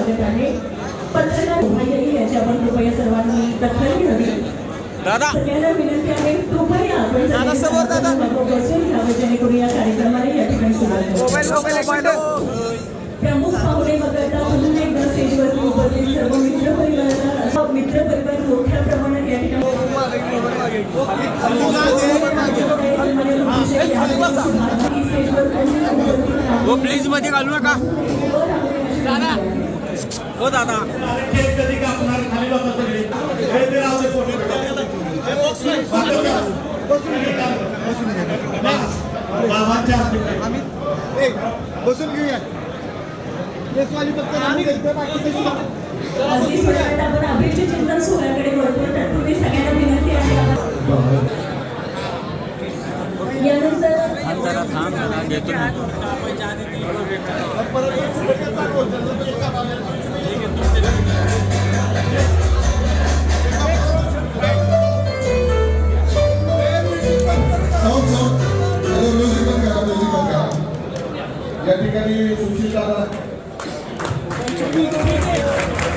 स्वागत आहे. पत्रकार उभायही याची आपण कृपया सर्वांनी दखल घ्यावी दादा. सगळ्यांना विनंती आहे कृपया आपण जेणेकरून या कार्यक्रमाला या ठिकाणी सुरुवात प्रमुख पाहुणे वगळता पुन्हा एकदा स्टेजवरती उपस्थित सर्व मित्र परिवाराला मित्र परिवार मोठ्या प्रमाणात या ठिकाणी हो प्लीजमध्ये घालू नका. दादा. हो दादा. कधी कापणार खाली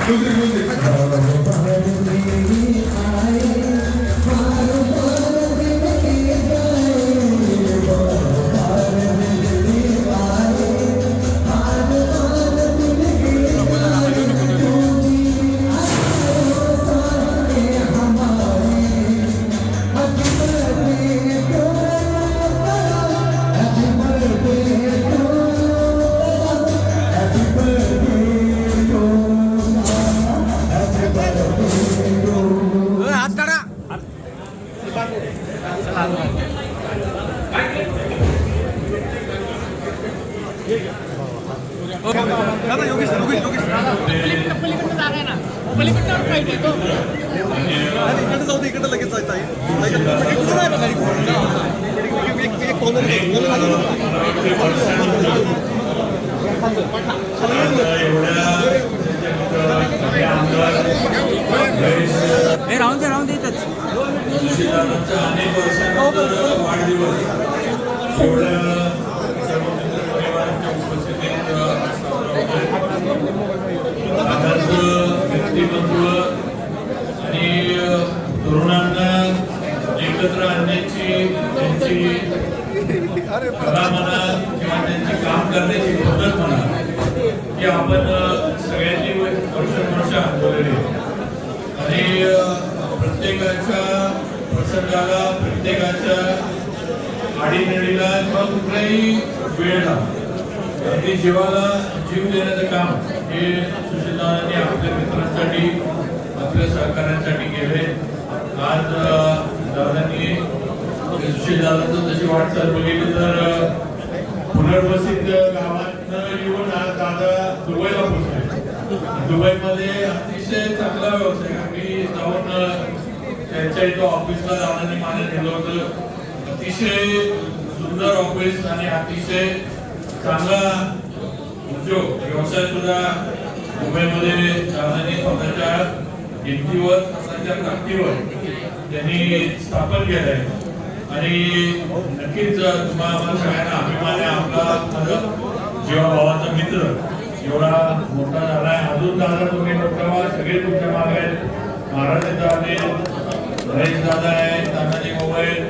म्युझिक हो, हे राहून दे राहून देतच वाढदिवस व्यक्तिमत्व आणि तरुणांना एकत्र आणण्याची त्यांची कला म्हणा किंवा त्यांची काम करण्याची पद्धत म्हणा की आपण सगळ्यांनी वर्ष अनुभवलेली आणि प्रत्येकाच्या प्रसंगाला प्रत्येकाच्या आडीनडीला किंवा कुठल्याही वेळेला अगदी जीवाला जीव देण्याचं काम हे सुशीलदादांनी आपल्या मित्रांसाठी आपल्या सहकाऱ्यांसाठी केले आज सुशीलदादांचं तशी वाटचाल बघितली तर पुनर्वसित गावात येऊन आज दादा दुबईला पोहोचले दुबईमध्ये अतिशय चांगला व्यवसाय आम्ही जाऊन त्यांच्या इथं ऑफिसला दादांनी मला नेलं होतं. अतिशय सुंदर ऑफिस आणि अतिशय चांगला उद्योग. व्यवसाय सुद्धा मुंबईमध्ये दादांनी स्वतःच्या भिंतीवर स्वतःच्या ताकदीवर त्यांनी स्थापन केलं आहे आणि नक्कीच तुम्हाला सगळ्यांना अभिमान आहे आपला जेव्हा भावाचा मित्र एवढा मोठा झालाय अजून दादा तुम्ही मोठा सगळे तुमच्या मागे आहेत. महाराज आहे आले दादा आहेत तानाजी मोबाईल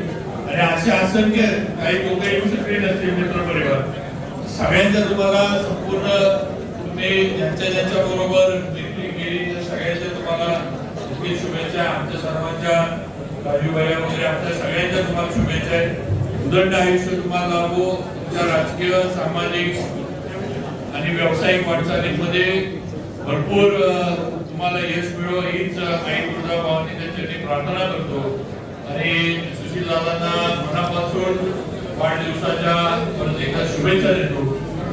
आणि असे असंख्य काही लोक येऊ शकले नसते मित्र परिवार सगळ्यांचा तुम्हाला संपूर्ण तुम्ही ज्यांच्या ज्यांच्या बरोबर गेली त्या सगळ्यांच्या तुम्हाला शुभेच्छा आमच्या सर्वांच्या. राजू भैया वगैरे आमच्या सगळ्यांच्या तुम्हाला शुभेच्छा आहेत. उदंड आयुष्य तुम्हाला लाभो. तुमच्या राजकीय सामाजिक आणि व्यावसायिक वाटचालीमध्ये भरपूर तुम्हाला यश मिळो. हीच आई तुळजा भावानी त्याच्यासाठी प्रार्थना करतो. आणि सुशील दादांना मनापासून वाढदिवसाच्या परत एकदा शुभेच्छा देतो.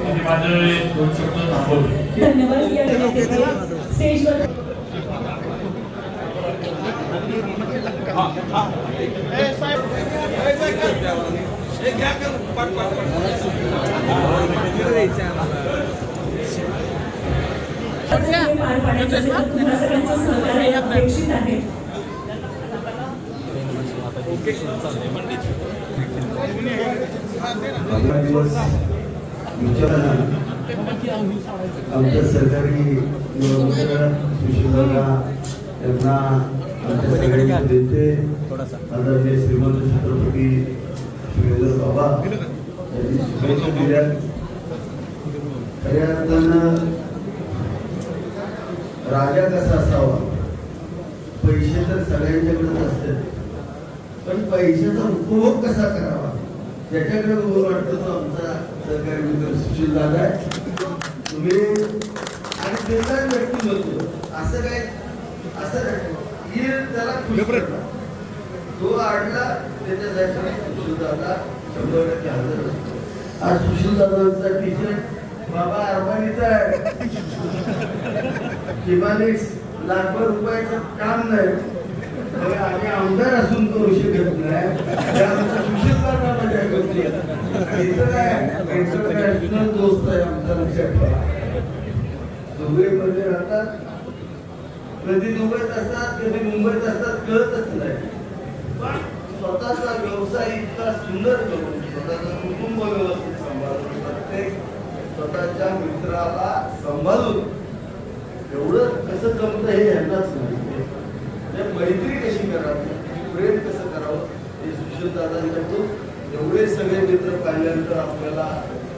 आणि माझे दोन शब्द थांबवतो. धन्यवाद या वेळेसाठी स्टेजवर पार पाडायचं असेल तर तुम्हा सगळ्यांचं सहकार्य अपेक्षित आहे पंधरा दिवस आमच्या सरकारी निवडणुकीला यांना श्रीमंत छत्रपती बाबा खऱ्या अर्थानं राजा कसा असावा? पैसे तर सगळ्यांच्याकडेच असतात. पण पैशाचा उपभोग कसा करावा? त्याच्याकडे बघून वाटतं तो आमचा सहकारी मित्र सुशील दादा आहे. तुम्ही आणि देणार व्यक्ती म्हणतो असं काय? असं त्याला खुश. तो आडला त्याच्यासाठी सुशील दादा शंभर टक्के हजर असतो आज सुशील दादांचा टीचर बाबा अरबानीचा आहे. किमान एक लाखभर रुपयाचं काम नाही. आम्ही आमदार असून करू शकत नाही त्यामुळे सुशील दादा माझ्या गोष्टी आणि इथं काय इंटरनॅशनल दोस्त आहे आमचा लक्षात ठेवा दुबईमध्ये राहतात कधी दुबईत असतात कधी मुंबईत असतात कळतच नाही. पण स्वतःचा व्यवसाय इतका सुंदर करून स्वतःचं कुटुंब व्यवस्थित सांभाळून प्रत्येक स्वतःच्या मित्राला सांभाळून एवढं कसं जमतं हे यांनाच आहे. म्हणजे मैत्री कशी करावी प्रेम कसं करावं हे सुशील दादांच्याकडून एवढे सगळे मित्र पाहिल्यानंतर आपल्याला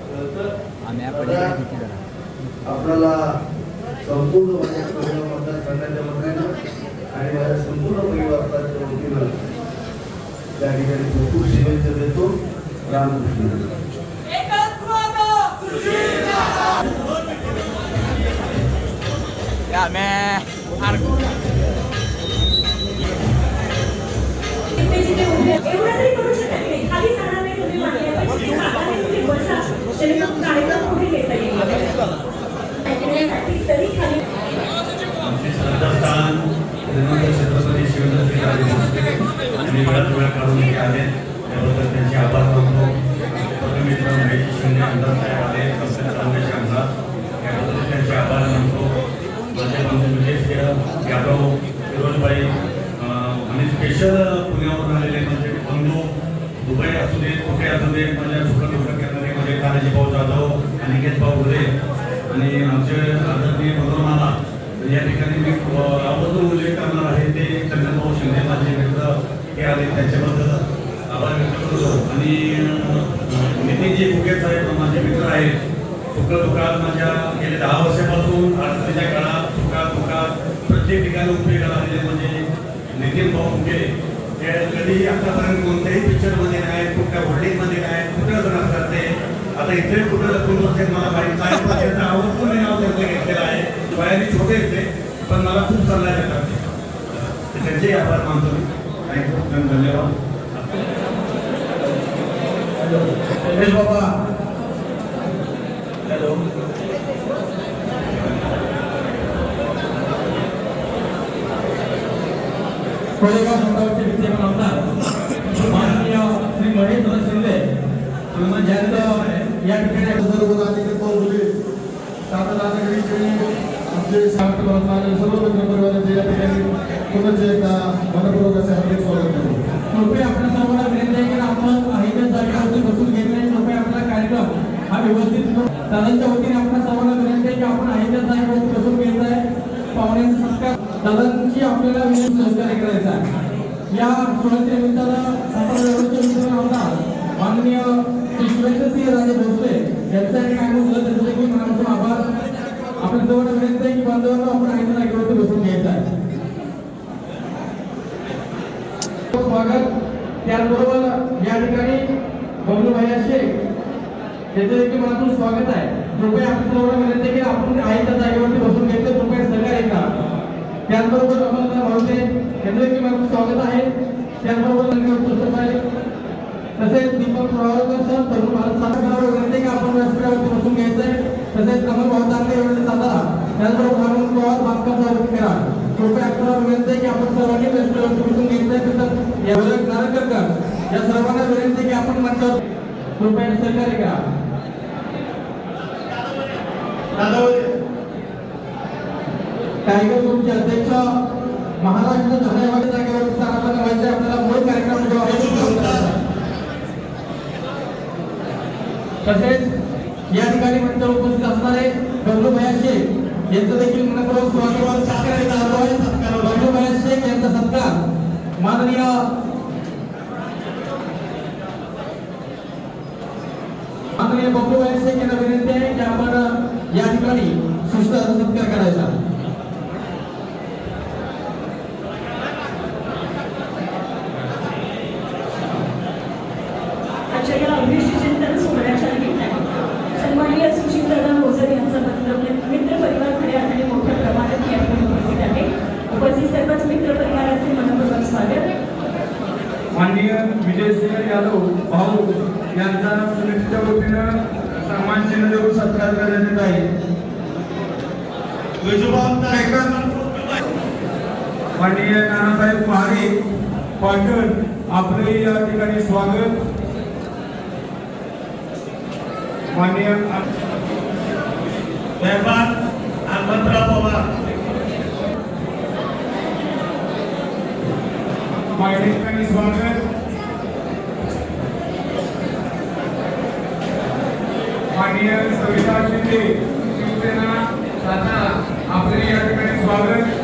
कळतं. आपल्याला संपूर्ण माझ्या पूर्ण मतदारसंघाच्या वतीनं आणि माझ्या संपूर्ण परिवाराच्या वतीनं त्या ठिकाणी भरपूर शुभेच्छा देतो. रामकृष्ण. आमचे श्रद्धास्थान श्रीमंत छत्रपती शिवछत्रपती आणि वेळात वेळ काढून ते आले त्याबद्दल त्यांचे आभार मानतो आमचे मित्र महेश शिंदे आमदार साहेब आले कौशल चांगले आमदार त्याबद्दल त्यांचे आभार मानतो माझे बंधू विजय यादव फिरोजबाई आणि स्पेशल पुण्यावरून आलेले म्हणजे बंधू दुबई असू दे कुठे असू दे माझ्या सुखदुःख करणारे म्हणजे तानाजी भाऊ जाधव अनिकेत भाऊ गुरे आणि आमचे आदरणीय मनोरमाला या ठिकाणी मी अ, आवर्जून उल्लेख करणार आहे ते चंद्रभाऊ शिंदे माझे मित्र हे आले त्याच्याबद्दल आभार व्यक्त करतो. आणि नितीनजी फुके साहेब माझे मित्र आहेत. सुख दुःखात माझ्या गेल्या दहा वर्षापासून अडचणीच्या काळात सुखात दुःखात प्रत्येक ठिकाणी उपयोगाला आलेले म्हणजे नितीन भाऊ फुके. ते कधीही आतापर्यंत कोणत्याही पिक्चरमध्ये नाही कुठल्या होल्डिंगमध्ये नाही कुठं नसतात ते आता इथे कुठं दोन वर्षात मला माहीत नाही. पण मी नाव त्यांचं घेतलेलं आहे. वयाने छोटे येते पण मला खूप सल्ला देतात ते. तर त्यांचेही आभार मानतो मी. आणि खूप खूप धन्यवाद रमेश बाबा. हॅलो. कोळेगाव मंडळाचे विद्यमान आमदार माननीय श्री महेंद्र शिंदे श्रीमंत यांचं या ठिकाणी सर्व नागरिक पाहुणे सात नागरिकांनी आमचे सात भारतवाले सर्व मित्र परिवाराचे या ठिकाणी पुनश्च एकदा मनपूर्वक असे हार्दिक स्वागत करतो. कृपया आपल्या सर्वांना विनंती आहे की आपण आहे त्या जागेवरती बसून घेतले नाही कृपया आपला कार्यक्रम हा व्यवस्थित दादांच्या वतीने आपल्या सर्वांना विनंती आहे की आपण आहे त्या जागेवरती बसून घ्यायचा आहे. पाहुण्यांचा सत्कार दादांची आपल्याला विनंती सहकार्य करायचा आहे. या सोहळ्याच्या निमित्तानं सातारा व्यवस्थेचे विद्यमान आमदार माननीय श्री शिवेंद्रसिंह राजे भोसले यांच्यासाठी काय बोललं त्याचं देखील मनापासून आभार आपल्या सर्वांना विनंती आहे की बांधवांना आपण आहे त्या जागेवरती बसून घ्यायचा आहे स्वागत त्याचबरोबर या ठिकाणी बबलू भैया शेख त्याचं देखील मनातून स्वागत आहे. कृपया आपण सर्वांना विनंती की आपण आहे त्या जागेवरती बसून घेतलं कृपया सहकार्य करा. त्याचबरोबर आपण भावते त्याचं देखील मनातून स्वागत आहे. त्याचबरोबर तसेच दीपक प्रवाहकर सर तरुण भारत सातारा विनंती की आपण व्यासपीठावरती बसून घ्यायचं आहे तसेच कमल भावतांकडे एवढे सातारा त्याचबरोबर भानुन पवार बांधकाम करा. कृपया आपल्याला विनंती आहे की आपण सर्वांनी रेस्टॉरंट निर्णय करतात नारकरकर या सर्वांना विनंती आहे की आपण मंचावर कृपया सहकार्य करा. टायगर ग्रुपचे अध्यक्ष महाराष्ट्र धन्यवाद जागेवर स्थानापन्न व्हायचे. आपल्याला मूळ कार्यक्रम जो आहे तसेच या ठिकाणी मंच उपस्थित असणारे गंगू भया यांचं देखील मनपूर्वक स्वागत सत्कार बबलू महेश शेख यांचा सत्कार. माननीय माननीय बबलू महेश शेख यांना विनंती आहे की आपण या ठिकाणी सुस्त सत्कार करायचा आजच्या या अभिष्ट चिंतन सोहळ्याच्या निमित्ताने सन्माननीय सुशीलदादा मोजर यांचा पत्र मित्र परिवार खऱ्या अर्थाने मोठ्या प्रमाणात या ठिकाणी उपस्थित आहे उपस्थित सर्वच मित्र परिवाराचे मनपूर्वक स्वागत माननीय विजयसिंह यादव भाऊ यांचा समितीच्या वतीनं सन्मान चिन्ह देऊन सत्कार करण्यात येत आहे. माननीय नानासाहेब महारे पाटण आपले या ठिकाणी स्वागत. माननीय हनुमंतराव पवार या ठिकाणी स्वागत. माननीय सविता शिंदे शिवसेना आपले या ठिकाणी स्वागत.